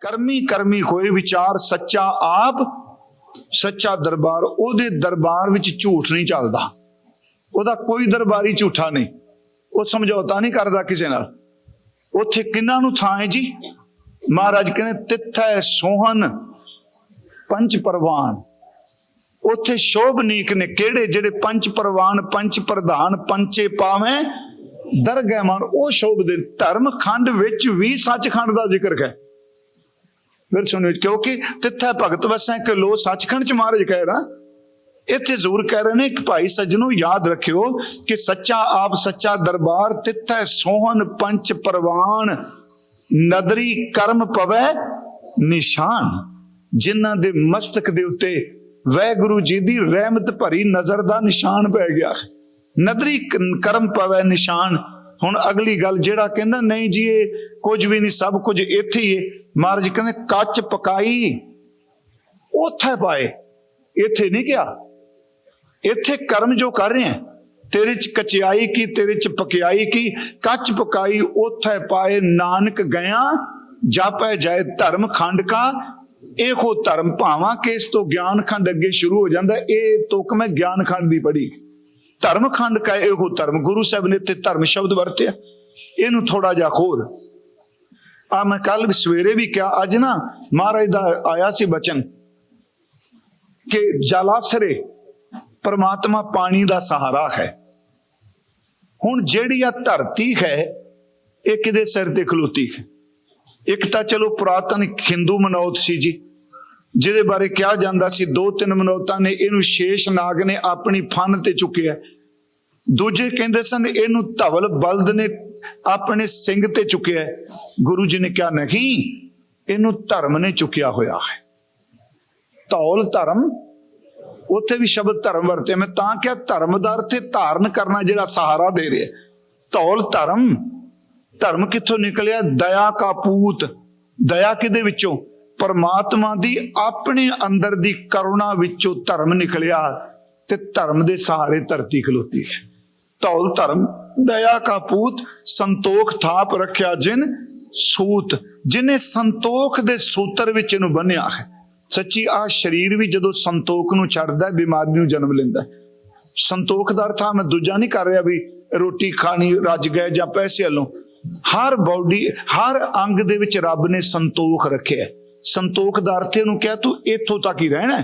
ਕਰਮੀ ਕਰਮੀ ਹੋਏ ਵਿਚਾਰ ਸੱਚਾ ਆਪ, ਸੱਚਾ ਦਰਬਾਰ, ਉਹਦੇ ਦਰਬਾਰ ਵਿੱਚ ਝੂਠ ਨਹੀਂ ਚੱਲਦਾ। ਉਹਦਾ ਕੋਈ ਦਰਬਾਰੀ ਝੂਠਾ ਨਹੀਂ। ਉਹ ਸਮਝੌਤਾ ਨਹੀਂ ਕਰਦਾ ਕਿਸੇ ਨਾਲ। ਉੱਥੇ ਕਿੰਨਾਂ ਨੂੰ ਥਾਂ ਹੈ ਜੀ? ਮਹਾਰਾਜ ਕਹਿੰਦੇ, ਤਿੱਥੈ ਸੋਹਨ ਪੰਜ ਪਰਵਾਨ। ਉੱਥੇ ਸ਼ੋਭਨੀਕ ਨੇ। ਕਿਹੜੇ? ਜਿਹੜੇ ਪੰਜ ਪਰਵਾਨ, ਪੰਜ ਪ੍ਰਧਾਨ ਪੰਚੇ ਪਾਵੇਂ ਦਰਗਹਿ ਮਨ, ਉਹ ਸ਼ੋਭਦੇ ਧਰਮ ਖੰਡ ਵਿੱਚ ਵੀ ਸੱਚਖੰਡ ਦਾ ਜ਼ਿਕਰ ਹੈ। ਫਿਰ ਸੁਣੋ ਕਿਉਂਕਿ ਤਿੱਥੈ ਭਗਤ ਵਸੈ ਕਿ ਲੋ ਸੱਚਖੰਡ ਚ ਮਹਾਰਾਜ ਕਹਿ ਰਹਾ। ਇੱਥੇ ਜ਼ਰੂਰ ਕਹਿ ਰਹੇ ਨੇ ਕਿ ਭਾਈ ਸੱਜਣੋ ਯਾਦ ਰੱਖਿਓ ਕਿ ਸੱਚਾ ਆਪ, ਸੱਚਾ ਦਰਬਾਰ ਤਿੱਥੈ ਸੋਹਣ ਪੰਚ ਪਰਵਾਨ। ਨਦਰੀ ਕਰਮ ਪਵੈ ਨਿਸ਼ਾਨ। ਜਿਨ੍ਹਾਂ ਦੇ ਮਸਤਕ ਦੇ ਉੱਤੇ ਵੈਗੁਰੂ ਜੀ ਦੀ ਰਹਿਮਤ ਭਰੀ ਨਜ਼ਰ ਦਾ ਨਿਸ਼ਾਨ ਪੈ ਗਿਆ। ਨਦਰੀ ਕਰਮ ਪਵੈ ਨਿਸ਼ਾਨ। ਹੁਣ ਅਗਲੀ ਗੱਲ ਜਿਹੜਾ ਕਹਿੰਦਾ, ਨਹੀਂ ਜੀ, ਇਹ ਕੁਝ ਵੀ ਨਹੀਂ, ਸਭ ਕੁਝ ਇੱਥੇ ਹੀ ਹੈ। ਮਹਾਰਾਜ ਕਹਿੰਦੇ, ਕੱਚ ਪਕਾਈ ਉੱਥੇ ਪਾਏ। ਇੱਥੇ ਨਹੀਂ ਗਿਆ ਇੱਥੇ ਕਰਮ ਜੋ ਕਰ ਰਹੇ ਹੈ, ਤੇਰੇ ਚ ਕਚਿਆਈ ਕੀ, ਤੇਰੇ ਚ ਪਕਿਆਈ ਕੀ, ਕੱਚ ਪਕਾਈ ਉੱਥੇ ਪਾਏ। ਨਾਨਕ ਗਿਆ, ਜਾਪੈ ਜਾਏ ਧਰਮ ਖੰਡ ਕਾ, ਇਹੋ ਧਰਮ ਭਾਵਾਂ ਕਿ ਇਸ ਤੋਂ ਗਿਆਨ ਖੰਡ ਅੱਗੇ ਸ਼ੁਰੂ ਹੋ ਜਾਂਦਾ, ਇਹ ਤੁਕ ਮੈਂ ਗਿਆਨ ਖੰਡ ਦੀ ਪੜ੍ਹੀ। ਧਰਮ ਖੰਡ ਕਾ ਇਹੋ ਧਰਮ, ਗੁਰੂ ਸਾਹਿਬ ਨੇ ਤੇ ਧਰਮ ਸ਼ਬਦ ਵਰਤਿਆ। ਇਹਨੂੰ ਥੋੜਾ ਜਿਹਾ ਖੋਲ ਆ ਮੈਂ ਕੱਲ ਸਵੇਰੇ ਵੀ ਕਿਹਾ, ਅੱਜ ਨਾ ਮਹਾਰਾਜ ਦਾ ਆਇਆ ਸੀ ਬਚਨ ਕਿ ਜਲਾਸਰੇ ਪਰਮਾਤਮਾ ਪਾਣੀ ਦਾ ਸਹਾਰਾ ਹੈ। ਹੁਣ ਜਿਹੜੀ ਆ ਧਰਤੀ ਹੈ, ਇਹ ਕਿਹਦੇ ਸਿਰ ਤੇ ਖਲੋਤੀ ਹੈ? ਇੱਕ ਤਾਂ ਚਲੋ ਪੁਰਾਤਨ ਹਿੰਦੂ ਮਨੋਤ ਸੀ ਜੀ। ਜਿਹਦੇ ਬਾਰੇ ਕਿਹਾ ਜਾਂਦਾ ਸੀ, ਦੋ ਤਿੰਨ ਮਨੋਤਾਂ ਨੇ, ਇਹਨੂੰ ਸ਼ੇਸ਼ ਨਾਗ ਨੇ ਆਪਣੀ ਫਨ ਤੇ ਚੁੱਕਿਆ। ਦੂਜੇ ਕਹਿੰਦੇ ਸਨ, ਇਹਨੂੰ ਧਵਲ ਬਲਦ ਨੇ ਆਪਣੇ ਸਿੰਘ ਤੇ ਚੁੱਕਿਆ। ਗੁਰੂ ਜੀ ਨੇ ਕਿਹਾ, ਨਹੀਂ, ਇਹਨੂੰ ਧਰਮ ਨੇ ਚੁੱਕਿਆ ਹੋਇਆ ਹੈ। ਧੌਲ ਧਰਮ, ਉੱਥੇ ਵੀ ਸ਼ਬਦ ਧਰਮ ਵਰਤਿਆ। ਮੈਂ ਤਾਂ ਕਿਹਾ, ਧਰਮ ਦਾ ਅਰਥ ਧਾਰਨ ਕਰਨਾ ਜਿਹੜਾ ਸਹਾਰਾ ਦੇ ਰਿਹਾ। ਧੌਲ ਧਰਮ ਧਰਮ ਕਿੱਥੋਂ ਨਿਕਲਿਆ? ਦਇਆ ਕਾ ਪੂਤ, ਦਇਆ ਕਿਹਦੇ ਵਿੱਚੋਂ? ਪਰਮਾਤਮਾ ਦੀ ਆਪਣੇ ਅੰਦਰ ਦੀ ਕਰੁਣਾ ਵਿੱਚੋਂ ਧਰਮ ਨਿਕਲਿਆ ਤੇ ਧਰਮ ਦੇ ਸਹਾਰੇ ਧਰਤੀ ਖਲੋਤੀ। ਹੈ ਧੌਲ ਧਰਮ, ਦਇਆ ਕਾ ਪੂਤ, ਸੰਤੋਖ ਥਾਪ ਰੱਖਿਆ ਜਿਨ ਸੂਤ, ਜਿਨੇ ਸੰਤੋਖ ਦੇ ਸੂਤਰ ਵਿੱਚ ਇਹਨੂੰ ਬੰਨਿਆ ਹੈ। ਸੱਚੀ ਆ ਸਰੀਰ ਵੀ ਜਦੋਂ ਸੰਤੋਖ ਨੂੰ ਛੱਡਦਾ, ਬਿਮਾਰੀ ਨੂੰ ਜਨਮ ਲੈਂਦਾ। ਸੰਤੋਖ ਦਾ ਅਰਥ ਆ ਮੈਂ ਦੂਜਾ ਨਹੀਂ ਕਰ ਰਿਹਾ ਵੀ ਰੋਟੀ ਖਾਣੀ, ਰੱਜ ਗਏ ਜਾਂ ਪੈਸੇ ਵੱਲੋਂ। ਹਰ ਬਾਡੀ, ਹਰ ਅੰਗ ਦੇ ਵਿੱਚ ਰੱਬ ਨੇ ਸੰਤੋਖ ਰੱਖਿਆ। ਸੰਤੋਖ ਦਾ ਅਰਥ ਇਹਨੂੰ ਕਿਹਾ ਤੂੰ ਇੱਥੋਂ ਤੱਕ ਹੀ ਰਹਿਣਾ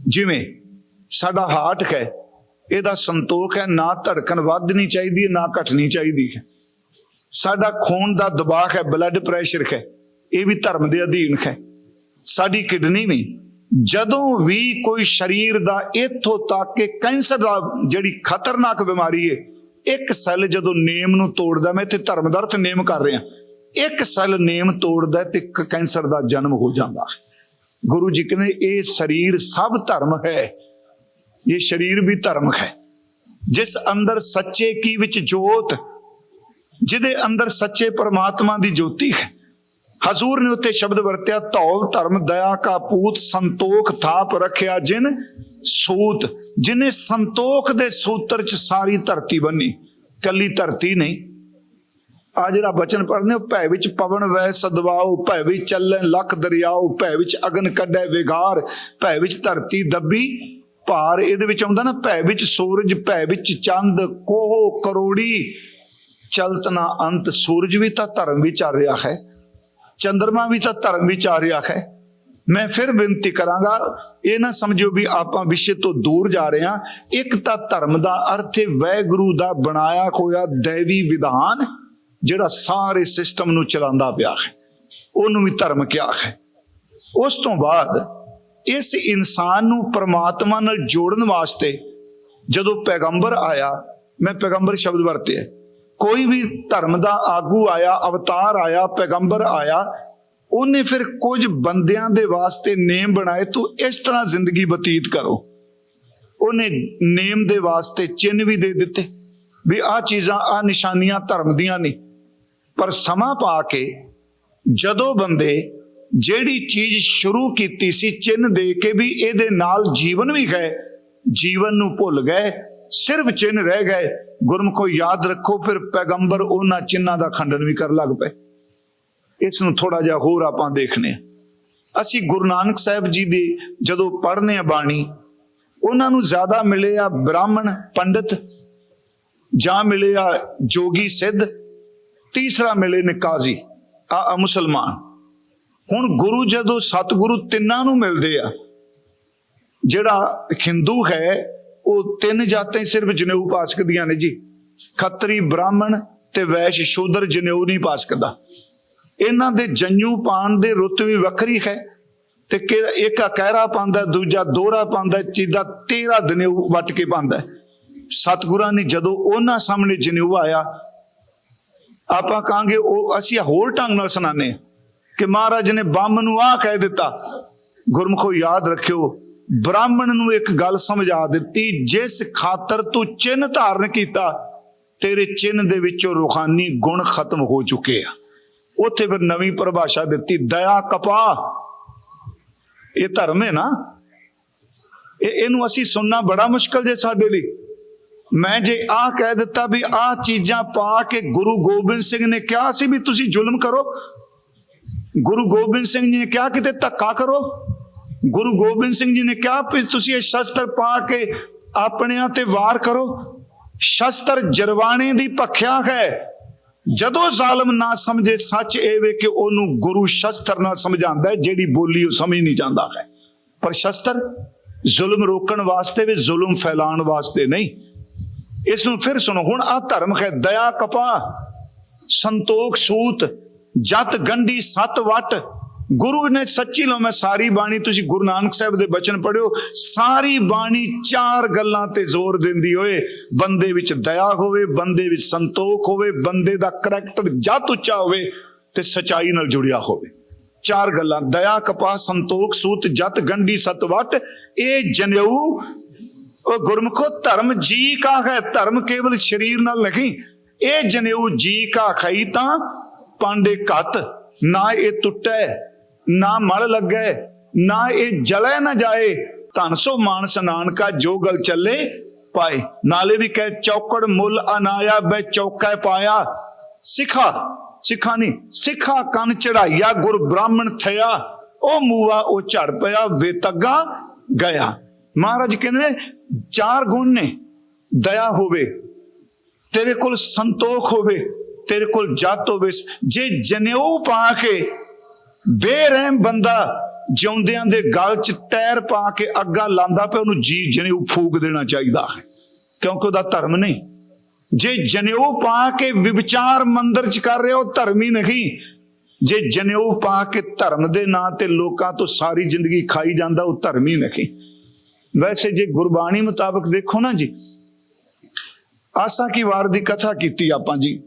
ਜਿਵੇਂ ਸਾਡਾ ਹਾਰਟ ਹੈ, ਇਹਦਾ ਸੰਤੋਖ ਹੈ, ਨਾ ਧੜਕਣ ਵੱਧਣੀ ਚਾਹੀਦੀ ਹੈ, ਨਾ ਘਟਣੀ ਚਾਹੀਦੀ ਹੈ। ਸਾਡਾ ਖੂਨ ਦਾ ਦਬਾਅ ਹੈ ਬਲੱਡ ਪ੍ਰੈਸ਼ਰ ਹੈ, ਇਹ ਵੀ ਧਰਮ ਦੇ ਅਧੀਨ ਹੈ। ਸਾਡੀ ਕਿਡਨੀ ਵੀ ਜਦੋਂ ਵੀ ਕੋਈ ਸਰੀਰ ਦਾ ਇੱਥੋਂ ਤੱਕ ਕਿ ਕੈਂਸਰ ਦਾ ਜਿਹੜੀ ਖਤਰਨਾਕ ਬਿਮਾਰੀ ਹੈ, ਇੱਕ ਸੈੱਲ ਜਦੋਂ ਨੇਮ ਨੂੰ ਤੋੜਦਾ, ਮੈਂ ਇੱਥੇ ਧਰਮ ਦਾ ਅਰਥ ਨੇਮ ਕਰ ਰਿਹਾ। ਇੱਕ ਸੈੱਲ ਨੇਮ ਤੋੜਦਾ ਤੇ ਇੱਕ ਕੈਂਸਰ ਦਾ ਜਨਮ ਹੋ ਜਾਂਦਾ। ਗੁਰੂ ਜੀ ਕਹਿੰਦੇ, ਇਹ ਸਰੀਰ ਸਭ ਧਰਮ ਹੈ। ਇਹ ਸਰੀਰ ਵੀ ਧਰਮ ਹੈ। ਜਿਸ ਅੰਦਰ ਸੱਚੇ ਕੀ ਵਿੱਚ ਜੋਤ, ਜਿਹਦੇ ਅੰਦਰ ਸੱਚੇ ਪਰਮਾਤਮਾ ਦੀ ਜੋਤੀ ਹੈ। ਹਜ਼ੂਰ ਨੇ ਉੱਤੇ ਸ਼ਬਦ ਵਰਤਿਆ, ਧੌਲ, ਧਰਮ, ਦਇਆ ਕਾ ਪੂਤ ਸੰਤੋਖ, ਥਾਪ ਰੱਖਿਆ, ਜਿਨ ਸੂਤ, ਜਿਨੇ ਸੰਤੋਖ ਦੇ ਸੂਤਰ ਚ ਸਾਰੀ ਧਰਤੀ ਬੰਨੀ। ਕੱਲੀ ਧਰਤੀ ਨਹੀਂ ਆ ਜਿਹੜਾ ਬਚਨ ਪੜ੍ਹਨੇ ਉਹ ਭੈ ਵਿੱਚ ਪਵਨ ਵੈ ਸਦਵਾਓ, ਭੈ ਵਿੱਚ ਚੱਲਣ ਲੱਖ ਦਰਿਆਓ, ਭੈ ਵਿੱਚ ਅਗਨ ਕੱਢੈ ਵਿਗਾਰ, ਭੈ ਵਿੱਚ ਧਰਤੀ ਦੱਬੀ ਭਾਰ। ਇਹਦੇ ਵਿੱਚ ਆਉਂਦਾ ਨਾ, ਭੈ ਵਿੱਚ ਸੂਰਜ, ਭੈ ਵਿੱਚ ਚੰਦ, ਕੋਹ ਕਰੋੜੀ। ਚਲਤਨਾ ਅੰਤ, ਸੂਰਜ ਵੀ ਤਾਂ ਧਰਮ ਵਿੱਚ ਆ ਰਿਹਾ ਹੈ, ਚੰਦਰਮਾ ਵੀ ਤਾਂ ਧਰਮ ਵਿੱਚ ਆ ਰਿਹਾ ਹੈ। ਮੈਂ ਫਿਰ ਬੇਨਤੀ ਕਰਾਂਗਾ, ਇਹ ਨਾ ਸਮਝੋ ਵੀ ਆਪਾਂ ਵਿਸ਼ੇ ਤੋਂ ਦੂਰ ਜਾ ਰਹੇ ਹਾਂ। ਇੱਕ ਤਾਂ ਧਰਮ ਦਾ ਅਰਥ ਹੈ, ਵੈਗੁਰੂ ਦਾ ਬਣਾਇਆ ਹੋਇਆ ਦੇਵੀ ਵਿਧਾਨ। ਜਿਹੜਾ ਸਾਰੇ ਸਿਸਟਮ ਨੂੰ ਚਲਾਉਂਦਾ ਪਿਆ ਹੈ, ਉਹਨੂੰ ਵੀ ਧਰਮ ਕਿਹਾ ਹੈ। ਉਸ ਤੋਂ ਬਾਅਦ ਇਸ ਇਨਸਾਨ ਨੂੰ ਪਰਮਾਤਮਾ ਨਾਲ ਜੋੜਨ ਵਾਸਤੇ ਜਦੋਂ ਪੈਗੰਬਰ ਆਇਆ, ਮੈਂ ਪੈਗੰਬਰ ਸ਼ਬਦ ਵਰਤਿਆ। ਕੋਈ ਵੀ ਧਰਮ ਦਾ ਆਗੂ ਆਇਆ, ਅਵਤਾਰ ਆਇਆ, ਪੈਗੰਬਰ ਆਇਆ, ਉਹਨੇ ਫਿਰ ਕੁਝ ਬੰਦਿਆਂ ਦੇ ਵਾਸਤੇ ਨੇਮ ਬਣਾਏ, ਤੂੰ ਇਸ ਤਰ੍ਹਾਂ ਜ਼ਿੰਦਗੀ ਬਤੀਤ ਕਰੋ। ਉਹਨੇ ਨੇਮ ਦੇ ਵਾਸਤੇ ਚਿੰਨ ਵੀ ਦੇ ਦਿੱਤੇ, ਵੀ ਆਹ ਚੀਜ਼ਾਂ, ਆਹ ਨਿਸ਼ਾਨੀਆਂ ਧਰਮ ਦੀਆਂ ਨਹੀਂ ਪਰ ਸਮਾਂ ਪਾ ਕੇ ਜਦੋਂ ਬੰਦੇ ਜਿਹੜੀ ਚੀਜ਼ ਸ਼ੁਰੂ ਕੀਤੀ ਸੀ, ਚਿੰਨ ਦੇ ਕੇ ਵੀ ਇਹਦੇ ਨਾਲ ਜੀਵਨ ਵੀ ਗਏ, ਜੀਵਨ ਨੂੰ ਭੁੱਲ ਗਏ, ਸਿਰਫ ਚਿੰਨ ਰਹਿ ਗਏ, ਗੁਰਮੁਖੋ ਯਾਦ ਰੱਖੋ, ਫਿਰ ਪੈਗੰਬਰ ਉਹਨਾਂ ਚਿੰਨਾਂ ਦਾ ਖੰਡਨ ਵੀ ਕਰਨ ਲੱਗ ਪਏ। ਇਸ ਨੂੰ ਥੋੜਾ ਜਿਹਾ ਹੋਰ ਆਪਾਂ ਦੇਖਨੇ ਆ ਅਸੀਂ ਗੁਰੂ ਨਾਨਕ ਸਾਹਿਬ ਜੀ ਦੀ ਜਦੋਂ ਪੜ੍ਹਨੇ ਆ ਬਾਣੀ, ਉਹਨਾਂ ਨੂੰ ਜ਼ਿਆਦਾ ਮਿਲੇ ਆ ਬ੍ਰਾਹਮਣ, ਪੰਡਿਤ ਜਾਂ ਮਿਲੇ ਆ ਜੋਗੀ ਸਿੱਧ ਤੀਸਰਾ ਮਿਲੇ ਨੇ ਕਾਜ਼ੀ ਆ ਮੁਸਲਮਾਨ। ਹੁਣ ਗੁਰੂ ਜਦੋਂ ਸਤਿਗੁਰੂ ਤਿੰਨਾਂ ਨੂੰ ਮਿਲਦੇ ਆ, ਜਿਹੜਾ ਹਿੰਦੂ ਹੈ, ਉਹ ਤਿੰਨ ਜਾਤਾਂ ਹੀ ਸਿਰਫ ਜਨੇਊ ਪਾ ਸਕਦੀਆਂ ਨੇ ਜੀ। ਖੱਤਰੀ ਬ੍ਰਾਹਮਣ ਤੇ ਵੈਸ਼ ਸ਼ੂਦਰ ਜਨੇਊ ਨਹੀਂ ਪਾ ਸਕਦਾ। ਇਹਨਾਂ ਦੇ ਜੰਨੂ ਪਾਣ ਦੇ ਰੁੱਤ ਵੀ ਵੱਖਰੀ ਹੈ ਤੇ ਕਿ ਇੱਕ ਕਹਿਰਾ ਪਾਉਂਦਾ, ਦੂਜਾ ਦੋਹਰਾ ਪਾਉਂਦਾ, ਚੀਦਾ 13 ਜਨੇਊ ਵੱਟ ਕੇ ਪਾਉਂਦਾ। ਸਤਿਗੁਰਾਂ ਨੇ ਜਦੋਂ ਉਹਨਾਂ ਸਾਹਮਣੇ ਜਨੇਊ ਆਇਆ ਆਪਾਂ ਕਹਾਂਗੇ ਉਹ ਅਸੀਂ ਹੋਰ ਢੰਗ ਨਾਲ ਸੁਣਾਉਂਦੇ ਹਾਂ ਕਿ ਮਹਾਰਾਜ ਨੇ ਬੰਮ ਨੂੰ ਆਹ ਕਹਿ ਦਿੱਤਾ, ਗੁਰਮੁਖੋ ਯਾਦ ਰੱਖਿਓ, ਬ੍ਰਾਹਮਣ ਨੂੰ ਇੱਕ ਗੱਲ ਸਮਝਾ ਦਿੱਤੀ, ਜਿਸ ਖਾਤਰ ਤੂੰ ਚਿੰਨ ਧਾਰਨ ਕੀਤਾ, ਤੇਰੇ ਚਿੰਨ ਦੇ ਵਿੱਚੋਂ ਰੂਹਾਨੀ ਗੁਣ ਖਤਮ ਹੋ ਚੁੱਕੇ ਆ। ਉੱਥੇ ਫਿਰ ਨਵੀਂ ਪਰਿਭਾਸ਼ਾ ਦਿੱਤੀ, ਦਇਆ ਕਪਾ ਇਹ ਧਰਮ ਹੈ ਨਾ? ਇਹ ਇਹਨੂੰ ਅਸੀਂ ਸੁਣਨਾ ਬੜਾ ਮੁਸ਼ਕਲ ਜੇ ਸਾਡੇ ਲਈ। ਮੈਂ ਜੇ ਆਹ ਕਹਿ ਦਿੱਤਾ ਵੀ ਆਹ ਚੀਜ਼ਾਂ ਪਾ ਕੇ ਗੁਰੂ ਗੋਬਿੰਦ ਸਿੰਘ ਨੇ ਕਿਹਾ ਸੀ ਵੀ ਤੁਸੀਂ ਜ਼ੁਲਮ ਕਰੋ, ਗੁਰੂ ਗੋਬਿੰਦ ਸਿੰਘ ਜੀ ਨੇ ਕਿਹਾ ਕਿਤੇ ਧੱਕਾ ਕਰੋ, ਗੁਰੂ ਗੋਬਿੰਦ ਸਿੰਘ ਜੀ ਨੇ ਕਿਹਾ ਵੀ ਤੁਸੀਂ ਇਹ ਸ਼ਸਤਰ ਪਾ ਕੇ ਆਪਣਿਆਂ ਤੇ ਵਾਰ ਕਰੋ। ਸ਼ਸਤਰ ਜਰਵਾਣੇ ਦੀ ਭਖਿਆ ਹੈ। ਜਦੋਂ ਜ਼ਾਲਮ ਨਾ ਸਮਝੇ, ਸੱਚ ਇਹ ਵੇ ਕਿ ਉਹਨੂੰ ਗੁਰੂ ਸ਼ਸਤਰ ਨਾਲ ਸਮਝਾਉਂਦਾ ਹੈ, ਜਿਹੜੀ ਬੋਲੀ ਉਹ ਸਮਝ ਨਹੀਂ ਜਾਂਦਾ ਹੈ। ਪਰ ਸ਼ਸਤਰ ਜ਼ੁਲਮ ਰੋਕਣ ਵਾਸਤੇ ਵੀ ਜ਼ੁਲਮ ਫੈਲਾਉਣ ਵਾਸਤੇ ਨਹੀਂ। ਇਸ ਨੂੰ ਫਿਰ ਸੁਣੋ, ਹੁਣ ਆ ਧਰਮ ਹੈ ਦਇਆ ਕਪਾ ਸੰਤੋਖ ਸੂਤ, ਜਤ ਗੰਢੀ ਸਤ ਵਟ। ਗੁਰੂ ਨੇ ਸੱਚੀ ਲੋ ਮੈਂ ਸਾਰੀ ਬਾਣੀ ਤੁਸੀਂ ਗੁਰੂ ਨਾਨਕ ਸਾਹਿਬ ਦੇ ਬਚਨ ਪੜਿਓ ਸਾਰੀ ਬਾਣੀ ਚਾਰ ਗੱਲਾਂ ਤੇ ਜ਼ੋਰ ਦਿੰਦੀ ਹੋਏ। ਬੰਦੇ ਵਿੱਚ ਦਇਆ ਹੋਵੇ, ਬੰਦੇ ਵਿੱਚ ਸੰਤੋਖ ਹੋਵੇ, ਬੰਦੇ ਦਾ ਕਰੈਕਟਰ ਜਤ ਉੱਚਾ ਹੋਵੇ ਤੇ ਸਚਾਈ ਨਾਲ ਜੁੜਿਆ ਹੋਵੇ। ਚਾਰ ਗੱਲਾਂ, ਦਇਆ, ਕਪਾਹ, ਸੰਤੋਖ, ਸੂਤ, ਜਤ, ਗੰਢੀ, ਸਤ ਇਹ ਜਨੇਊ ਉਹ ਗੁਰਮੁਖੋ, ਧਰਮ ਜੀ ਕਾ ਹੈ, ਧਰਮ ਕੇਵਲ ਸਰੀਰ ਨਾਲ ਨਹੀਂ। ਇਹ ਜਨੇਊ ਜੀ ਕਾ ਖਾਈ ਤਾਂ ਪਾਂਡੇ ਘਤ, ਨਾ ਇਹ ਟੁੱਟੈ, ਨਾ ਮਲ ਲੱਗੈ, ਨਾ ਇਹ ਜਲੇ ਨਾ ਜਾਏ। ਧਨ ਸੋ ਮਾਨਸ ਨਾਨਕਾ ਜੋ ਗਲ ਚੱਲੇ ਪਾਏ। ਨਾਲੇ ਵੀ ਕਹੇ, ਚੌਕੜ ਮੁੱਲ ਅਨਾਇਆ ਬੈ ਚੌਕਾ ਪਾਇਆ। ਸਿਖਾ ਸਿਖਾ ਨਹੀਂ, ਸਿਖਾ ਕੰਨ ਚੜਾਈਆ ਗੁਰ ਬ੍ਰਾਹਮਣ ਥਿਆ। ਉਹ ਮੂਆ ਉਹ ਝੜ ਪਿਆ, ਵੇਤਗਾ ਗਿਆ। ਮਹਾਰਾਜ ਕਹਿੰਦੇ ਨੇ ਚਾਰ ਗੁਣ ਨੇ, ਦਇਆ ਹੋਵੇ, ਤੇਰੇ ਕੋਲ ਸੰਤੋਖ ਹੋਵੇ, ਤੇਰੇ ਕੋਲ ਜਤ ਹੋਵੇ, ਜੇ ਜਨੇਊ ਪਾ ਕੇ ਬੇਰਹਿਮ ਬੰਦਾ ਜਿਉਂਦਿਆਂ ਦੇ ਗਲ 'ਚ ਟਾਇਰ ਪਾ ਕੇ ਅੱਗਾ ਲਾਂਦਾ ਪਿਆ, ਉਹਨੂੰ ਜੀ ਜਨੇਊ ਫੂਕ ਦੇਣਾ ਚਾਹੀਦਾ ਹੈ, ਕਿਉਂਕਿ ਉਹਦਾ ਧਰਮ ਨਹੀਂ। ਜੇ ਜਨੇਊ ਪਾ ਕੇ ਵਿਚਾਰ ਮੰਦਰ 'ਚ ਕਰ ਰਿਹਾ, ਉਹ ਧਰਮ ਹੀ ਨਹੀਂ। ਜੇ ਜਨੇਊ ਪਾ ਕੇ ਧਰਮ ਦੇ ਨਾਂ ਤੇ ਲੋਕਾਂ ਤੋਂ ਸਾਰੀ ਜ਼ਿੰਦਗੀ ਖਾਈ ਜਾਂਦਾ, ਉਹ ਧਰਮੀ ਨਹੀਂ। ਵੈਸੇ ਜੇ ਗੁਰਬਾਣੀ ਮੁਤਾਬਕ ਦੇਖੋ ਨਾ ਜੀ, ਆਸਾ ਕੀ ਵਾਰ ਦੀ ਕਥਾ ਕੀਤੀ ਆਪਾਂ ਜੀ।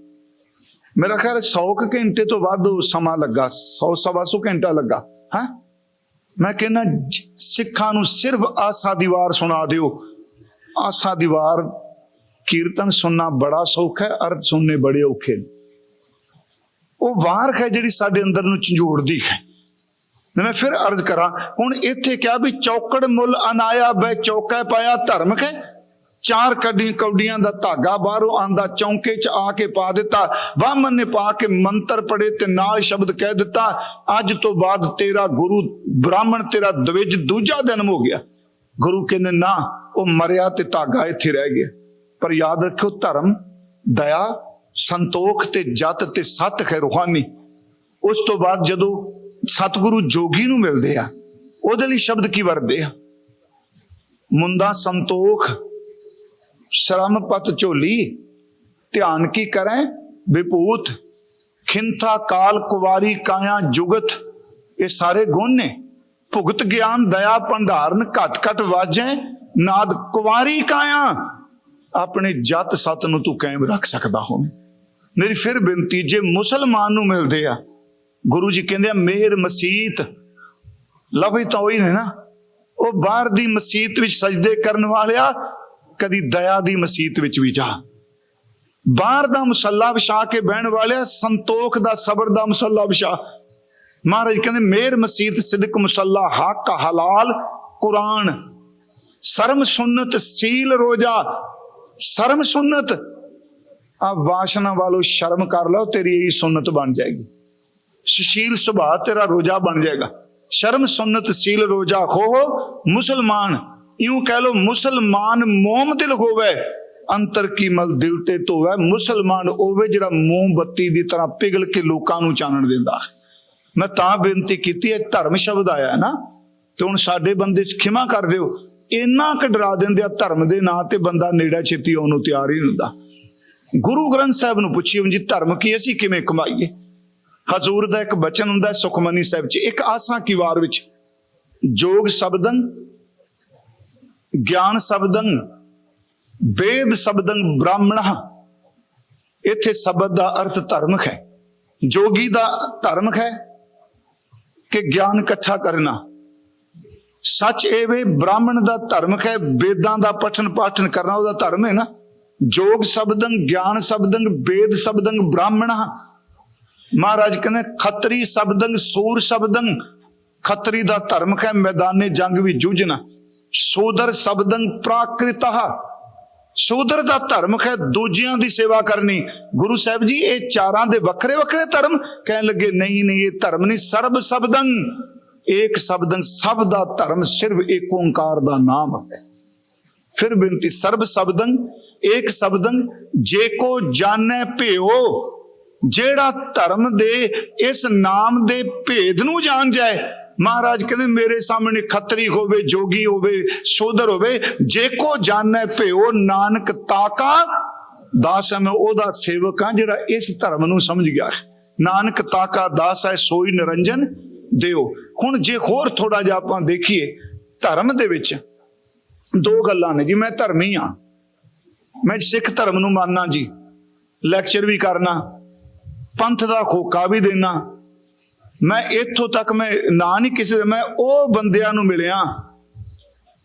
ਮੇਰਾ ਖਿਆਲ 100 ਕੁ ਘੰਟੇ ਤੋਂ ਵੱਧ ਸਮਾਂ ਲੱਗਾ 100 ਸਵਾ ਸੌ ਘੰਟਾ ਲੱਗਾ, ਹਾਂ? ਮੈਂ ਕਹਿੰਦਾ ਸਿੱਖਾਂ ਨੂੰ ਸਿਰਫ ਆਸਾ ਦੀ ਵਾਰ ਸੁਣਾ ਦਿਓ। ਆਸਾ ਦੀ ਵਾਰ ਕੀਰਤਨ ਸੁਣਨਾ ਬੜਾ ਸੌਖਾ ਹੈ, ਅਰਥ ਸੁਣਨੇ ਬੜੇ ਔਖੇ ਨੇ। ਉਹ ਵਾਰ ਹੈ ਜਿਹੜੀ ਸਾਡੇ ਅੰਦਰ ਨੂੰ ਝੰਜੋੜਦੀ ਹੈ। ਮੈਂ ਫਿਰ ਅਰਜ਼ ਕਰਾਂ, ਹੁਣ ਇੱਥੇ ਕਿਹਾ ਵੀ ਚੌਕੜ ਮੁੱਲ ਅਨਾਇਆ ਬੈ ਚੌਕਾ ਪਾਇਆ ਧਰਮ ਹੈ ਚਾਰ ਕੱਢੀ ਕੌਡੀਆਂ ਦਾ ਧਾਗਾ ਬਾਹਰੋਂ ਆਂਦਾ, ਚੌਂਕੇ 'ਚ ਆ ਕੇ ਪਾ ਦਿੱਤਾ। ਵਾਮਨ ਨੇ ਪਾ ਕੇ ਮੰਤਰ ਪੜੇ ਤੇ ਨਾਲ ਸ਼ਬਦ ਕਹਿ ਦਿੱਤਾ, ਅੱਜ ਤੋਂ ਬਾਅਦ ਤੇਰਾ ਗੁਰੂ ਬ੍ਰਾਹਮਣ, ਤੇਰਾ ਦਵਿਜ ਦੂਜਾ ਜਨਮ ਹੋ ਗਿਆ। ਗੁਰੂ ਕਹਿੰਦੇ, ਨਾ, ਉਹ ਮਰਿਆ ਤੇ ਧਾਗਾ ਇੱਥੇ ਰਹਿ ਗਿਆ। ਪਰ ਯਾਦ ਰੱਖਿਓ, ਧਰਮ, ਦਇਆ, ਸੰਤੋਖ ਤੇ ਜਤ ਤੇ ਸਤ ਹੈ ਰੂਹਾਨੀ। ਉਸ ਤੋਂ ਬਾਅਦ ਜਦੋਂ ਸਤਿਗੁਰੂ ਜੋਗੀ ਨੂੰ ਮਿਲਦੇ ਆ। ਉਹਦੇ ਲਈ ਸ਼ਬਦ ਕੀ ਵਰਤਦੇ ਆ? ਮੁੰਦਾ ਸੰਤੋਖ, ਸ਼ਰਮ ਪਤ ਝੋਲੀ, ਧਿਆਨ ਕੀ ਕਰੈ? ਵਿਭੂਤ, ਖਿੰਥਾ ਕਾਲ ਕੁਵਾਰੀ ਕਾਇਆ ਜੁਗਤ, ਇਹ ਸਾਰੇ ਗੁਣ ਨੇ। ਭੁਗਤ ਗਿਆਨ, ਦਇਆ, ਭੰਡਾਰਨ ਘਟ ਘਟ ਵਾਜੈ। ਨਾਦ ਕੁਵਾਰੀ ਕਾਇਆ, ਆਪਣੇ ਜਤ ਸਤ ਨੂੰ ਤੂੰ ਕਾਇਮ ਰੱਖ ਸਕਦਾ ਹੋਵੇਂ। ਮੇਰੀ ਫਿਰ ਬੇਨਤੀ, ਜੇ ਮੁਸਲਮਾਨ ਨੂੰ ਮਿਲਦੇ ਆ ਗੁਰੂ ਜੀ ਕਹਿੰਦੇ ਆ, ਮੇਰ ਮਸੀਤ। ਲਫ਼ਜ਼ ਤਾਂ ਉਹੀ ਨੇ ਨਾ। ਉਹ ਬਾਹਰ ਦੀ ਮਸੀਤ ਵਿੱਚ ਸਜਦੇ ਕਰਨ ਵਾਲਿਆ, ਕਦੀ ਦਇਆ ਦੀ ਮਸੀਤ ਵਿੱਚ ਵੀ ਜਾ। ਬਾਹਰ ਦਾ ਮੁਸੱਲਾ ਵਿਛਾ ਕੇ ਬਹਿਣ ਵਾਲਿਆ, ਸੰਤੋਖ ਦਾ, ਸਬਰ ਦਾ ਮੁਸੱਲਾ ਵਿਛਾ। ਮਹਾਰਾਜ ਕਹਿੰਦੇ, ਮੇਰ ਮਸੀਤ ਸਿਦਕ ਮੁਸੱਲਾ, ਹੱਕ ਹਲਾਲ, ਕੁਰਾਨ। ਸ਼ਰਮ ਸੁਨਨਤ ਸੀਲ ਰੋਜਾ। ਸ਼ਰਮ ਸੁਨਨਤ ਆ ਵਾਸ਼ਨਾ ਵਾਲੋ ਸ਼ਰਮ ਕਰ ਲਓ, ਤੇਰੀ ਇਹੀ ਸੁਨਨਤ ਬਣ ਜਾਏਗੀ। ਸੁਸ਼ੀਲ ਸੁਭਾਅ ਤੇਰਾ ਰੋਜਾ ਬਣ ਜਾਏਗਾ। ਸ਼ਰਮ ਸੁਨਨਤ ਸੀਲ ਰੋਜਾ ਖੋਹ ਮੁਸਲਮਾਨ, ਇਉਂ ਕਹਿ ਲੋ ਮੁਸਲਮਾਨ ਮੋਮ ਦਿਲ ਹੋਵੇ ਅੰਤਰ ਕੀ ਮਲ ਦਿਲ ਤੇ ਧੋਵੇ, ਮੁਸਲਮਾਨ ਹੋਵੇ ਜਿਹੜਾ ਮੋਮਬੱਤੀ ਦੀ ਤਰ੍ਹਾਂ ਪਿਘਲ ਕੇ ਲੋਕਾਂ ਨੂੰ ਚਾਨਣ ਦਿੰਦਾ ਮੈਂ ਤਾਂ ਬੇਨਤੀ ਕੀਤੀ ਹੈ, ਧਰਮ ਸ਼ਬਦ ਆਇਆ ਨਾ, ਤੇ ਹੁਣ ਸਾਡੇ ਬੰਦੇ ਚ ਖਿਮਾ ਕਰ ਦਿਓ। ਇੰਨਾ ਕੁ ਡਰਾ ਦਿੰਦੇ ਆ ਧਰਮ ਦੇ ਨਾਂ ਤੇ ਬੰਦਾ ਨੇੜਾ ਛੇਤੀ ਆਉਣ ਨੂੰ ਤਿਆਰ ਹੀ ਨਹੀਂ ਹੁੰਦਾ। ਗੁਰੂ ਗ੍ਰੰਥ ਸਾਹਿਬ ਨੂੰ ਪੁੱਛੀ ਜੀ, ਧਰਮ ਕੀ ਅਸੀਂ ਕਿਵੇਂ ਕਮਾਈਏ? ਹਜ਼ੂਰ ਦਾ ਇੱਕ ਬਚਨ ਹੁੰਦਾ ਹੈ ਸੁਖਮਨੀ ਸਾਹਿਬ 'ਚ ਇੱਕ ਆਸਾਂ ਕੀ ਵਾਰ ਵਿੱਚ, ਜੋਗ ਸ਼ਬਦੰ, ਗਿਆਨ ਸ਼ਬਦੰ, ਵੇਦ ਸ਼ਬਦੰ ਬ੍ਰਾਹਮਣਾ, ਇੱਥੇ ਸ਼ਬਦ ਦਾ ਅਰਥ ਧਰਮਕ ਹੈ। ਜੋਗੀ ਦਾ ਧਰਮ ਹੈ ਕਿ ਗਿਆਨ ਇਕੱਠਾ ਕਰਨਾ। ਸੱਚ ਇਹ ਵੇ ਬ੍ਰਾਹਮਣ ਦਾ ਧਰਮ ਹੈ, ਵੇਦਾਂ ਦਾ ਪਠਨ ਪਾਠਨ ਕਰਨਾ ਉਹਦਾ ਧਰਮ ਹੈ ਨਾ। ਜੋਗ ਸ਼ਬਦੰ, ਗਿਆਨ ਸ਼ਬਦੰ, ਵੇਦ ਸ਼ਬਦੰ ਬ੍ਰਾਹਮਣਾ ਮਹਾਰਾਜ ਕਹਿੰਦੇ, ਖੱਤਰੀ ਸ਼ਬਦੰ ਸੂਰ ਸ਼ਬਦੰ ਖੱਤਰੀ ਦਾ ਧਰਮ ਹੈ ਮੈਦਾਨੇ ਜੰਗ ਵੀ ਜੂਝਣਾ ਸੋਦਰ ਸ਼ਬਦੰ ਪ੍ਰਾਕ੍ਰਿਤਹ। ਸੋਦਰ ਦਾ ਧਰਮ ਹੈ ਦੂਜਿਆਂ ਦੀ ਸੇਵਾ ਕਰਨੀ। ਗੁਰੂ ਸਾਹਿਬ ਜੀ, ਇਹ ਚਾਰਾਂ ਦੇ ਵੱਖਰੇ ਵੱਖਰੇ ਧਰਮ। ਕਹਿਣ ਲੱਗੇ, ਨਹੀਂ ਨਹੀਂ, ਇਹ ਧਰਮ ਨਹੀਂ, ਸਰਬ ਸ਼ਬਦੰ ਏਕ ਸ਼ਬਦੰ ਸਭ ਦਾ ਧਰਮ ਸਿਰਫ ਏਕ ਓੰਕਾਰ ਦਾ ਨਾਮ ਹੈ। ਫਿਰ ਬੇਨਤੀ, ਸਰਬ ਸ਼ਬਦੰ ਏਕ ਸ਼ਬਦੰ ਜੇ ਕੋ ਜਾਣੈ ਭਿਓ ਜਿਹੜਾ ਧਰਮ ਦੇ ਇਸ ਨਾਮ ਦੇ ਭੇਦ ਨੂੰ ਜਾਣ ਜਾਏ, ਮਹਾਰਾਜ ਕਹਿੰਦੇ ਮੇਰੇ ਸਾਹਮਣੇ ਖੱਤਰੀ ਹੋਵੇ, ਜੋਗੀ ਹੋਵੇ ਸੋਧਰ ਹੋਵੇ, ਜੇ ਕੋ ਜਾਣੈ ਭਿਓ ਨਾਨਕ ਤਾਕਾ, ਦਾਸ ਹੈ ਮੈਂ ਉਹਦਾ ਸੇਵਕ ਹਾਂ ਜਿਹੜਾ ਇਸ ਧਰਮ ਨੂੰ ਸਮਝ ਗਿਆ ਹੈ। ਨਾਨਕ ਤਾਕਾ ਦਾਸ ਹੈ, ਸੋਈ ਨਿਰੰਜਨ ਦਿਓ। ਹੁਣ ਜੇ ਹੋਰ ਥੋੜਾ ਜਿਹਾ ਆਪਾਂ ਦੇਖੀਏ ਧਰਮ ਦੇ ਵਿੱਚ, ਦੋ ਗੱਲਾਂ ਨੇ ਜੀ, ਮੈਂ ਧਰਮੀ ਹਾਂ। ਮੈਂ ਸਿੱਖ ਧਰਮ ਨੂੰ ਮੰਨਣਾ ਜੀ ਲੈਕਚਰ ਵੀ ਕਰਨਾ। ਪੰਥ ਦਾ ਖੋਕਾ ਵੀ ਦੇਣਾ ਮੈਂ ਇੱਥੋਂ ਤੱਕ ਮੈਂ ਨਾਂ ਨਹੀਂ ਕਿਸੇ ਦਾ ਮੈਂ ਉਹ ਬੰਦਿਆਂ ਨੂੰ ਮਿਲਿਆ।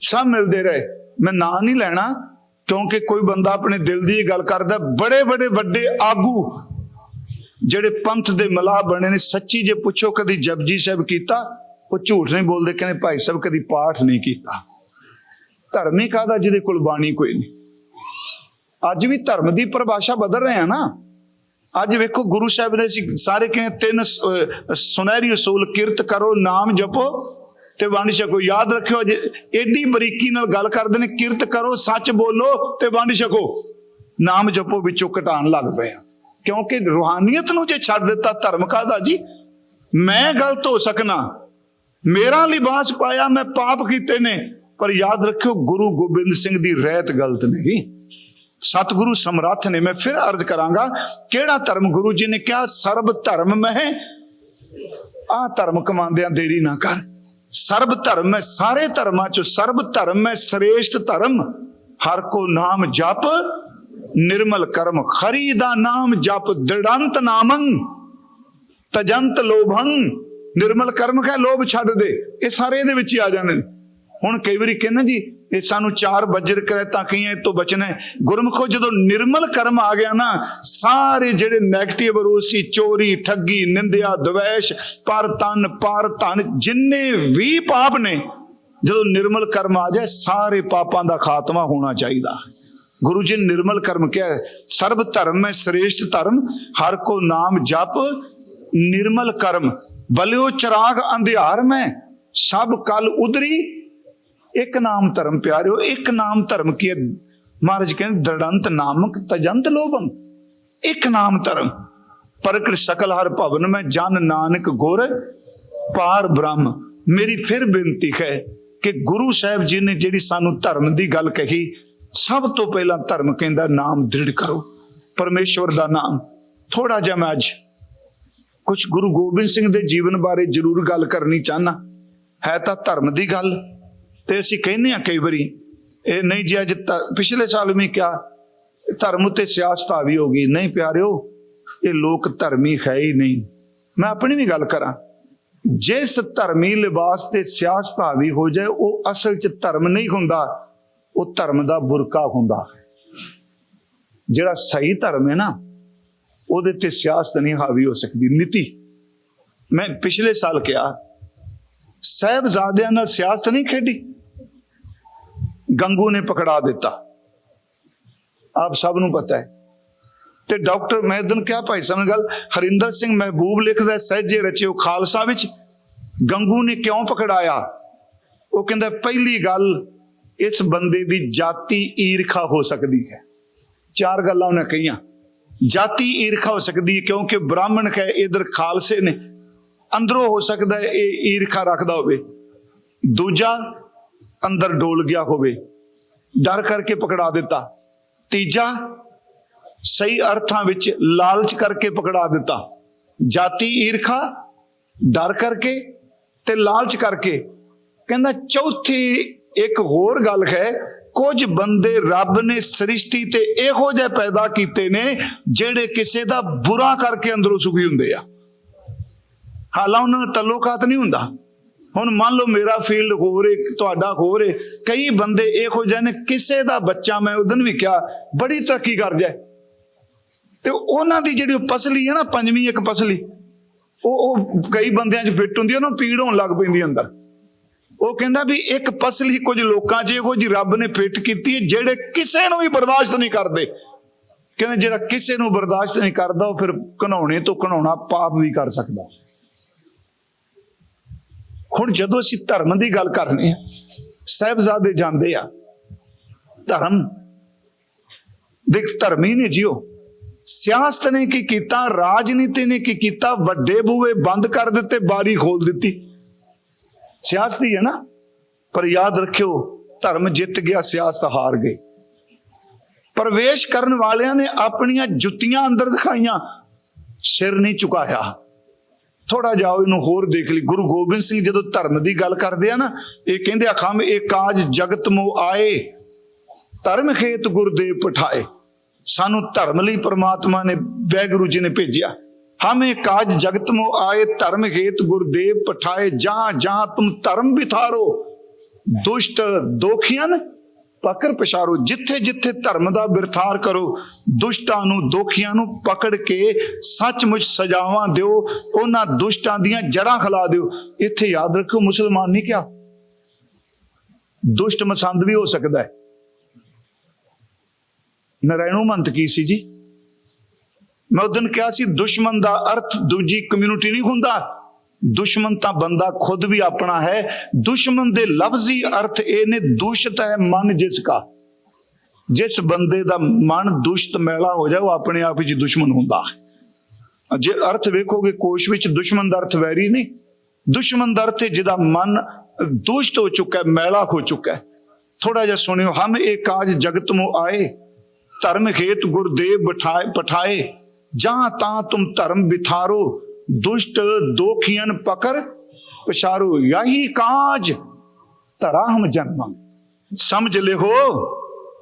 ਸਭ ਮਿਲਦੇ ਰਹੇ। ਮੈਂ ਨਾਂ ਨਹੀਂ ਲੈਣਾ, ਕਿਉਂਕਿ ਕੋਈ ਬੰਦਾ ਆਪਣੇ ਦਿਲ ਦੀ ਗੱਲ ਕਰਦਾ, ਬੜੇ ਬੜੇ ਵੱਡੇ ਆਗੂ ਜਿਹੜੇ ਪੰਥ ਦੇ ਮਲਾਹ ਬਣੇ ਨੇ। ਸੱਚੀ ਜੇ ਪੁੱਛੋ, ਕਦੀ ਜਪਜੀ ਸਾਹਿਬ ਕੀਤਾ, ਉਹ ਝੂਠ ਨਹੀਂ ਬੋਲਦੇ, ਕਹਿੰਦੇ ਭਾਈ ਸਾਹਿਬ ਕਦੀ ਪਾਠ ਨਹੀਂ ਕੀਤਾ। ਧਰਮੀ ਹੀ ਕਾਹਦਾ, ਜਿਹਦੇ ਕੋਲ ਬਾਣੀ ਕੋਈ ਨਹੀਂ। ਅੱਜ ਵੀ ਧਰਮ ਦੀ ਪਰਿਭਾਸ਼ਾ ਬਦਲ ਰਹੇ ਆ ਨਾ। ਅੱਜ ਵੇਖੋ ਗੁਰੂ ਸਾਹਿਬ ਨੇ ਅਸੀਂ ਸਾਰੇ ਕਹਿੰਦੇ ਤਿੰਨ ਸੁਨਹਿਰੀ ਅਸੂਲ ਕਿਰਤ ਕਰੋ, ਨਾਮ ਜਪੋ ਤੇ ਵੰਡ ਛਕੋ ਯਾਦ ਰੱਖਿਓ ਜੇ ਏਡੀ ਬਰੀਕੀ ਨਾਲ ਗੱਲ ਕਰਦੇ ਨੇ, ਕਿਰਤ ਕਰੋ, ਸੱਚ ਬੋਲੋ ਤੇ ਵੰਡ ਛਕੋ ਨਾਮ ਜਪੋ ਵਿੱਚੋਂ ਘਟਾਣ ਲੱਗ ਪਏ ਆ। ਕਿਉਂਕਿ ਰੂਹਾਨੀਅਤ ਨੂੰ ਜੇ ਛੱਡ ਦਿੱਤਾ ਧਰਮ ਕਾਹਦਾ ਜੀ? ਮੈਂ ਗਲਤ ਹੋ ਸਕਣਾ ਮੇਰਾ ਲਿਬਾਸ ਪਾਇਆ, ਮੈਂ ਪਾਪ ਕੀਤੇ ਨੇ, ਪਰ ਯਾਦ ਰੱਖਿਓ ਗੁਰੂ ਗੋਬਿੰਦ ਸਿੰਘ ਦੀ ਰਹਿਤ ਗਲਤ ਨਹੀਂ। ਸਤਿਗੁਰੂ ਸਮਰੱਥ ਨੇ ਮੈਂ ਫਿਰ ਅਰਜ਼ ਕਰਾਂਗਾ, ਕਿਹੜਾ ਧਰਮ ਗੁਰੂ ਜੀ ਨੇ ਕਿਹਾ, ਸਰਬ ਧਰਮ ਮਹਿ ਆ ਧਰਮ ਕਮਾਉਂਦਿਆਂ ਦੇਰੀ ਨਾ ਕਰ। ਸਰਬ ਧਰਮ ਹੈ ਸਾਰੇ ਧਰਮਾਂ ਚੋਂ ਸਰਬ ਧਰਮ ਹੈ ਸ੍ਰੇਸ਼ਟ ਧਰਮ। ਹਰ ਕੋ ਨਾਮ ਜਪ, ਨਿਰਮਲ ਕਰਮ। ਖਰੀ ਦਾ ਨਾਮ ਜਪ, ਦ੍ਰਿੜੰਤ ਨਾਮੰ, ਤਜੰਤ ਲੋਭੰ। ਨਿਰਮਲ ਕਰਮ ਕਹੇ ਲੋਭ ਛੱਡ ਦੇ। ਇਹ ਸਾਰੇ ਇਹਦੇ ਵਿੱਚ ਹੀ ਆ ਜਾਂਦੇ ਨੇ। ਹੁਣ ਕਈ ਵਾਰੀ ਕਹਿੰਦੇ ਜੀ, ਇਹ ਸਾਨੂੰ ਚਾਰ ਵਜਰ ਕਰੇ ਤਾਂ ਕਈਆਂ ਇਹ ਤੋਂ ਬਚਣਾ ਹੈ। ਗੁਰਮੁਖੋ ਜਦੋਂ ਨਿਰਮਲ ਕਰਮ ਆ ਗਿਆ ਨਾ, ਸਾਰੇ ਜਿਹੜੇ 네ਗੇਟਿਵ ਰੂਸੀ ਚੋਰੀ, ਠੱਗੀ, ਨਿੰਦਿਆ, ਦਵੈਸ਼, ਪਰ ਤਨ, ਪਰ ਧਨ, ਜਿੰਨੇ ਵੀ ਪਾਪ ਨੇ, ਜਦੋਂ ਨਿਰਮਲ ਕਰਮ ਆ ਜਾਏ, ਸਾਰੇ ਪਾਪਾਂ ਦਾ ਖਾਤਮਾ ਹੋਣਾ ਚਾਹੀਦਾ ਗੁਰੂ ਜੀ ਨਿਰਮਲ ਕਰਮ ਕਿਹਾ ਸਰਬ ਧਰਮ ਹੈ, ਸ੍ਰੇਸ਼ਟ ਧਰਮ, ਹਰ ਕੋ ਨਾਮ ਜਪ, ਨਿਰਮਲ ਕਰਮ ਬਲਿਓ ਚਰਾਗ ਅੰਧਿਆਰ ਮੈਂ ਸਭ ਕਲ ਉਦਰੀ ਇੱਕ ਨਾਮ ਧਰਮ ਪਿਆਰਿਓ, ਇੱਕ ਨਾਮ ਧਰਮ ਕੀ ਹੈ? ਮਹਾਰਾਜ ਕਹਿੰਦੇ, ਦ੍ਰਿੜੰਤ ਨਾਮਕ ਤਜੰਤ ਲੋਭੰ। ਇੱਕ ਨਾਮ ਧਰਮ ਪ੍ਰਗਟ ਸਕਲ ਹਰ ਭਵਨ ਮੈਂ, ਜਨ ਨਾਨਕ ਗੁਰ ਪਾਰ ਬ੍ਰਹਮ। ਮੇਰੀ ਫਿਰ ਬੇਨਤੀ ਹੈ ਕਿ ਗੁਰੂ ਸਾਹਿਬ ਜੀ ਨੇ ਜਿਹੜੀ ਸਾਨੂੰ ਧਰਮ ਦੀ ਗੱਲ ਕਹੀ, ਸਭ ਤੋਂ ਪਹਿਲਾਂ ਧਰਮ ਕਹਿੰਦਾ, ਨਾਮ ਦ੍ਰਿੜ ਕਰੋ। ਪਰਮੇਸ਼ਵਰ ਦਾ ਨਾਮ। ਥੋੜਾ ਜਿਹਾ ਮੈਂ ਅੱਜ ਕੁਝ ਗੁਰੂ ਗੋਬਿੰਦ ਸਿੰਘ ਦੇ ਜੀਵਨ ਬਾਰੇ ਜ਼ਰੂਰ ਗੱਲ ਕਰਨੀ ਚਾਹਨਾ ਹੈ ਤਾਂ ਧਰਮ ਦੀ ਗੱਲ। ਤੇ ਅਸੀਂ ਕਹਿੰਦੇ ਆ ਕਈ ਵਾਰੀ, ਇਹ ਨਹੀਂ ਜੀ ਅੱਜ ਪਿਛਲੇ ਸਾਲ ਵੀ ਕਿਹਾ, ਧਰਮ ਉਤੇ ਸਿਆਸਤ ਆ ਵੀ ਹੋ ਗਈ ਨਹੀਂ ਪਿਆਰਿਓ, ਇਹ ਲੋਕ ਧਰਮੀ ਹੈ ਹੀ ਨਹੀਂ। ਮੈਂ ਆਪਣੀ ਵੀ ਗੱਲ ਕਰਾਂ, ਜਿਸ ਧਰਮੀ ਲਿਬਾਸ ਤੇ ਸਿਆਸਤ ਹਾਵੀ ਹੋ ਜਾਏ, ਉਹ ਅਸਲ 'ਚ ਧਰਮ ਨਹੀਂ ਹੁੰਦਾ, ਉਹ ਧਰਮ ਦਾ ਬੁਰਕਾ ਹੁੰਦਾ ਹੈ। ਜਿਹੜਾ ਸਹੀ ਧਰਮ ਹੈ ਨਾ, ਉਹਦੇ ਤੇ ਸਿਆਸਤ ਨਹੀਂ ਹਾਵੀ ਹੋ ਸਕਦੀ। ਨੀਤੀ, ਮੈਂ ਪਿਛਲੇ ਸਾਲ ਕਿਹਾ ਸਾਹਿਬਜ਼ਾਦਿਆਂ ਨਾਲ ਸਿਆਸਤ ਨਹੀਂ ਖੇਡੀ। ਗੰਗੂ ਨੇ ਪਕੜਾ ਦਿੱਤਾ। ਆਪ ਸਭ ਨੂੰ ਪਤਾ ਹੈ। ਤੇ ਡਾਕਟਰ ਮੈਂ ਦਿਨ ਕਿਹਾ ਭਾਈ ਸਾਹਿਬ ਗੱਲ? ਹਰਿੰਦਰ ਸਿੰਘ ਮਹਿਬੂਬ ਲਿਖਦਾ, ਸਹਿਜੇ ਰਚਿਓ ਖਾਲਸਾ ਵਿੱਚ। ਗੰਗੂ ਨੇ ਕਿਉਂ ਪਕੜਾਇਆ? ਉਹ ਕਹਿੰਦਾ, ਪਹਿਲੀ ਗੱਲ, ਇਸ ਬੰਦੇ ਦੀ ਜਾਤੀ ਈਰਖਾ ਹੋ ਸਕਦੀ ਹੈ। ਚਾਰ ਗੱਲਾਂ ਉਹਨੇ ਕਹੀਆਂ। ਜਾਤੀ ਈਰਖਾ ਹੋ ਸਕਦੀ ਹੈ ਕਿਉਂਕਿ ਬ੍ਰਾਹਮਣ ਹੈ ਇਧਰ ਖਾਲਸੇ ਨੇ। ਅੰਦਰੋਂ ਹੋ ਸਕਦਾ ਹੈ ਇਹ ਈਰਖਾ ਰੱਖਦਾ ਹੋਵੇ। ਦੂਜਾ ਅੰਦਰ ਡੋਲ ਗਿਆ ਹੋਵੇ। ਡਰ ਕਰਕੇ ਪਕੜਾ ਦਿੱਤਾ। ਤੀਜਾ ਸਹੀ ਅਰਥਾਂ ਵਿੱਚ ਲਾਲਚ ਕਰਕੇ ਪਕੜਾ ਦਿੱਤਾ। ਜਾਤੀ ਈਰਖਾ, ਡਰ ਕਰਕੇ ਤੇ ਲਾਲਚ ਕਰਕੇ। ਕਹਿੰਦਾ ਚੌਥੀ ਇੱਕ ਹੋਰ ਗੱਲ ਹੈ, ਕੁਝ ਬੰਦੇ ਰੱਬ ਨੇ ਸ੍ਰਿਸ਼ਟੀ ਤੇ ਇਹੋ ਜਿਹੇ ਪੈਦਾ ਕੀਤੇ ਨੇ, ਜਿਹੜੇ ਕਿਸੇ ਦਾ ਬੁਰਾ ਕਰਕੇ ਅੰਦਰੋਂ ਸੁਖੀ ਹੁੰਦੇ ਆ। ਹਾਲਾਂ ਉਹਨਾਂ ਨਾਲ ਤਲੁਕਾਤ ਨਹੀਂ ਹੁੰਦਾ। ਹੁਣ ਮੰਨ ਲਓ ਮੇਰਾ ਫੀਲਡ ਹੋਰ ਏ ਤੁਹਾਡਾ ਹੋਰ ਏ ਕਈ ਬੰਦੇ ਇਹੋ ਜਿਹੇ ਨੇ ਕਿਸੇ ਦਾ ਬੱਚਾ ਮੈਂ ਉਦੋਂ ਵੀ ਕਿਹਾ ਬੜੀ ਤਰੱਕੀ ਕਰ ਜਾਏ। ਤੇ ਉਹਨਾਂ ਦੀ ਜਿਹੜੀ ਉਹ ਪਸਲੀ ਹੈ ਨਾ ਪੰਜਵੀਂ ਇੱਕ ਪਸਲੀ ਉਹ ਉਹ ਕਈ ਬੰਦਿਆਂ 'ਚ ਫਿੱਟ ਹੁੰਦੀ ਹੈ, ਉਹਨਾਂ ਨੂੰ ਪੀੜ ਹੋਣ ਲੱਗ ਪੈਂਦੀ ਅੰਦਰ। ਉਹ ਕਹਿੰਦਾ ਵੀ ਇੱਕ ਪਸਲੀ ਕੁਝ ਲੋਕਾਂ 'ਚ ਇਹੋ ਜੀ ਰੱਬ ਨੇ ਫਿੱਟ ਕੀਤੀ ਹੈ ਜਿਹੜੇ ਕਿਸੇ ਨੂੰ ਵੀ ਬਰਦਾਸ਼ਤ ਨਹੀਂ ਕਰਦੇ। ਕਹਿੰਦੇ ਜਿਹੜਾ ਕਿਸੇ ਨੂੰ ਬਰਦਾਸ਼ਤ ਨਹੀਂ ਕਰਦਾ ਉਹ ਫਿਰ ਘਨਾਉਣੇ ਤੋਂ ਘਨਾਉਣਾ ਪਾਪ ਵੀ ਕਰ ਸਕਦਾ। ਹੁਣ ਜਦੋਂ ਅਸੀਂ ਧਰਮ ਦੀ ਗੱਲ ਕਰਨੇ ਆ ਸਹਿਬਜ਼ਾਦੇ ਜਾਂਦੇ ਆ, ਧਰਮ ਦੇਖ ਧਰਮੀ ਨੇ ਜਿਓ, ਸਿਆਸਤ ਨੇ ਕੀ ਕੀਤਾ, ਰਾਜਨੀਤੀ ਨੇ ਕੀ ਕੀਤਾ, ਵੱਡੇ ਬੂਵੇ ਬੰਦ ਕਰ ਦਿੱਤੇ, ਬਾਰੀ ਖੋਲ ਦਿੱਤੀ। ਸਿਆਸਤ ਹੀ ਹੈ ਨਾ, ਪਰ ਯਾਦ ਰੱਖਿਓ, ਧਰਮ ਜਿੱਤ ਗਿਆ, ਸਿਆਸਤ ਹਾਰ ਗਈ। ਪ੍ਰਵੇਸ਼ ਕਰਨ ਵਾਲਿਆਂ ਨੇ ਆਪਣੀਆਂ ਜੁੱਤੀਆਂ ਅੰਦਰ ਦਿਖਾਈਆਂ, ਸਿਰ ਨਹੀਂ ਝੁਕਾਇਆ। ਥੋੜਾ ਜਾਓ ਇਹਨੂੰ ਹੋਰ ਦੇਖ ਲਈ। ਗੁਰੂ ਗੋਬਿੰਦ ਸਿੰਘ ਜਦੋਂ ਧਰਮ ਦੀ ਗੱਲ ਕਰਦੇ ਆ ਨਾ, ਇਹ ਕਹਿੰਦੇ ਅਖੰਮ ਇਹ ਕਾਜ ਜਗਤ ਮੋ ਆਏ, ਧਰਮ ਖੇਤ ਗੁਰਦੇਵ ਪਠਾਏ। ਸਾਨੂੰ ਧਰਮ ਲਈ ਪ੍ਰਮਾਤਮਾ ਨੇ ਵੈਗੁਰੂ ਜੀ ਨੇ ਭੇਜਿਆ। ਹਮੇ ਕਾਜ ਜਗਤ ਮੋ ਆਏ, ਧਰਮ ਖੇਤ ਗੁਰਦੇਵ ਪਠਾਏ। ਜਾਂ ਜਾਂ ਤੁਮ ਧਰਮ ਬਿਥਾਰੋ ਦੁਸ਼ਟ ਦੋਖੀਆਂ ਪਕੜ ਪਛਾਰੋ ਜਿੱਥੇ ਜਿੱਥੇ ਧਰਮ ਦਾ ਬਿਰਥਾਰ ਕਰੋ, ਦੁਸ਼ਟਾਂ ਨੂੰ, ਦੋਖੀਆਂ ਨੂੰ ਪਕੜ ਕੇ ਸੱਚਮੁੱਚ ਸਜ਼ਾਵਾਂ ਦਿਓ, ਉਹਨਾਂ ਦੁਸ਼ਟਾਂ ਦੀਆਂ ਜੜਾਂ ਖਿਲਾ ਦਿਓ। ਇੱਥੇ ਯਾਦ ਰੱਖੋ, ਮੁਸਲਮਾਨ ਨਹੀਂ ਕਿਹਾ? ਦੁਸ਼ਟ ਮਸੰਦ ਵੀ ਹੋ ਸਕਦਾ ਹੈ। ਨਰੈਣੂ ਮੰਤ ਕੀ ਸੀ ਜੀ? ਮੈਂ ਉਦੋਂ ਕਿਹਾ ਸੀ, ਦੁਸ਼ਮਣ ਦਾ ਅਰਥ ਦੂਜੀ ਕਮਿਊਨਿਟੀ ਨਹੀਂ ਹੁੰਦਾ। ਦੁਸ਼ਮਣ ਤਾਂ ਬੰਦਾ ਖੁਦ ਵੀ ਆਪਣਾ ਹੈ। ਦੁਸ਼ਮਣ ਦੇ ਲਫ਼ਜ਼ੀ ਅਰਥ ਇਹ ਨੇ ਦੂਸ਼ਿਤ ਹੈ ਮਨ ਜਿਸ ਕਾ। ਜਿਸ ਬੰਦੇ ਦਾ ਮਨ ਦੁਸ਼ਟ ਮੈਲਾ ਹੋ ਜਾਏ, ਉਹ ਆਪਣੇ ਆਪ ਵਿੱਚ ਦੁਸ਼ਮਣ ਹੁੰਦਾ ਜੇ ਅਰਥ ਵੇਖੋਗੇ, ਕੋਸ਼ ਵਿੱਚ ਦੁਸ਼ਮਣ ਦਾ ਅਰਥ ਵੈਰੀ ਨਹੀਂ। ਦੁਸ਼ਮਣ ਦਾ ਅਰਥ ਜਿਹਦਾ ਮਨ ਦੁਸ਼ਟ ਹੋ ਚੁੱਕਾ ਹੈ, ਮੈਲਾ ਹੋ ਚੁੱਕਾ ਹੈ। ਥੋੜਾ ਜਿਹਾ ਸੁਣਿਓ, ਹਮ ਇਹ ਕਾਜ ਜਗਤ ਮੋ ਆਏ, ਧਰਮ ਖੇਤ ਗੁਰਦੇਵ ਬਿਠਾਏ ਪਠਾਏ, ਜਾਂ ਤਾਂ ਤੁਮ ਧਰਮ ਬਿਥਾਰੋ ਦੁਸ਼ਟ ਦੋਖੀਆਂ ਪਕਰ ਪਛਾਰੋ ਯਹੀ ਕਾਜ ਧਰਾ ਹਮ ਜਨਮ ਸਮਝ ਲਿਓ,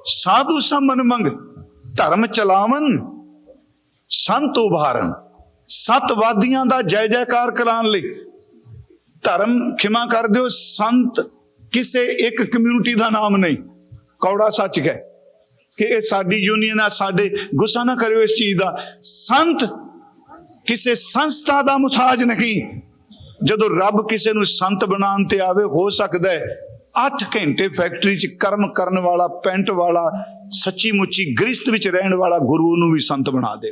ਸਾਧੂ ਸਮਨ ਮੰਗ, ਧਰਮ ਚਲਾਵਨ, ਸੰਤ ਉਭਾਰਨ। ਸਤਵਾਦੀਆਂ ਦਾ ਜੈ ਜੈਕਾਰ ਕਰਾਉਣ ਲਈ ਧਰਮ ਖਿਮਾ ਕਰ ਦਿਓ, ਸੰਤ ਕਿਸੇ ਇੱਕ ਕਮਿਊਨਿਟੀ ਦਾ ਨਾਮ ਨਹੀਂ। ਕੌੜਾ ਸੱਚ ਹੈ ਕਿ ਇਹ ਸਾਡੀ ਯੂਨੀਅਨ ਆ, ਸਾਡੇ ਗੁੱਸਾ ਨਾ ਕਰਿਓ ਇਸ ਚੀਜ਼ ਦਾ। ਸੰਤ ਕਿਸੇ ਸੰਸਥਾ ਦਾ ਮੁਤਾਜ ਨਹੀਂ। ਜਦੋਂ ਰੱਬ ਕਿਸੇ ਨੂੰ ਸੰਤ ਬਣਾਉਣ ਤੇ ਆਵੇ, ਹੋ ਸਕਦਾ ਹੈ 8 ਘੰਟੇ ਫੈਕਟਰੀ 'ਚ ਕਰਮ ਕਰਨ ਵਾਲਾ, ਪੈਂਟ ਵਾਲਾ, ਸੱਚੀ ਮੁੱਚੀ ਗ੍ਰਿਸ਼ਤ ਵਿੱਚ ਰਹਿਣ ਵਾਲਾ ਗੁਰੂ ਨੂੰ ਵੀ ਸੰਤ ਬਣਾ ਦੇ।